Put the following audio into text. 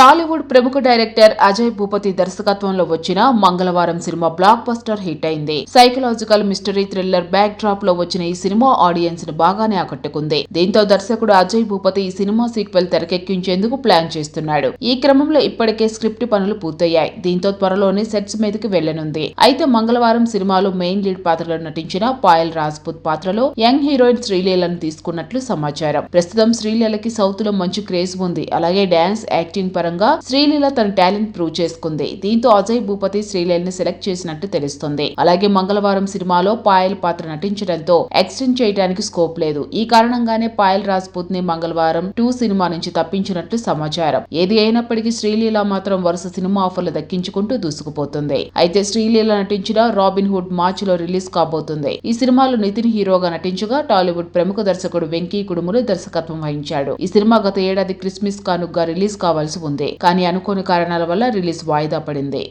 టాలీవుడ్ ప్రముఖ డైరెక్టర్ అజయ్ భూపతి దర్శకత్వంలో వచ్చిన Mangalavaaram cinema blockbuster hit అయింది. సైకలాజికల్ మిస్టరీ థ్రిల్లర్ బ్యాక్ డ్రాప్లో వచ్చిన ఈ సినిమా ఆడియన్స్ను బాగానే ఆకట్టుకుంది. దీంతో దర్శకుడు అజయ్ భూపతి ఈ సినిమా సీక్వెల్ తెరకెక్కించేందుకు ప్లాన్ చేస్తున్నాడు. ఈ క్రమంలో ఇప్పటికే స్క్రిప్ట్ పనులు పూర్తయ్యాయి. దీంతో త్వరలోనే సెట్స్ మీదకి వెళ్ళనుంది అయితే మంగళవారం సినిమాలో మెయిన్ లీడ్ పాత్రలో నటించిన పాయల్ రాజ్పుత్ పాత్రలో యంగ్ హీరోయిన్ శ్రీలీలను తీసుకున్నట్లు సమాచారం. ప్రస్తుతం శ్రీలీలకి సౌత్లో మంచి క్రేజ్ ఉంది. అలాగే డాన్స్ యాక్టింగ్ పరంగా శ్రీలీల తన టాలెంట్ ప్రూవ్ చేసుకుంది. దీంతో అజయ్ భూపతి శ్రీలీలని సెలెక్ట్ చేసినట్టు తెలుస్తుంది. అలాగే మంగళవారం సినిమాలో పాయల్ పాత్ర నటించడంతో ఎక్స్టెండ్ చేయడానికి స్కోప్ లేదు. ఈ కారణంగానే పాయల్ రాజ్పుత్ని మంగళవారం టూ సినిమా నుంచి తప్పించినట్లు సమాచారం. ఏది అయినప్పటికీ శ్రీలీల మాత్రం వరుస సినిమా ఆఫర్లు దక్కించుకుంటూ దూసుకుపోతుంది. అయితే శ్రీలీల నటించిన రాబిన్ హుడ్ మార్చ్లో రిలీజ్ కాబోతుంది. ఈ సినిమాలో నితిన్ హీరోగా నటించగా టాలీవుడ్ ప్రముఖ దర్శకుడు వెంకీ కుడుములు దర్శకత్వం వహించాడు. ఈ సినిమా గత ఏడాది క్రిస్మస్ కానుగ్గా రిలీజ్ కావాల్సి ఉంది. ఉంది. కానీ అనుకోని కారణాల వల్ల రిలీజ్ వాయిదా పడింది.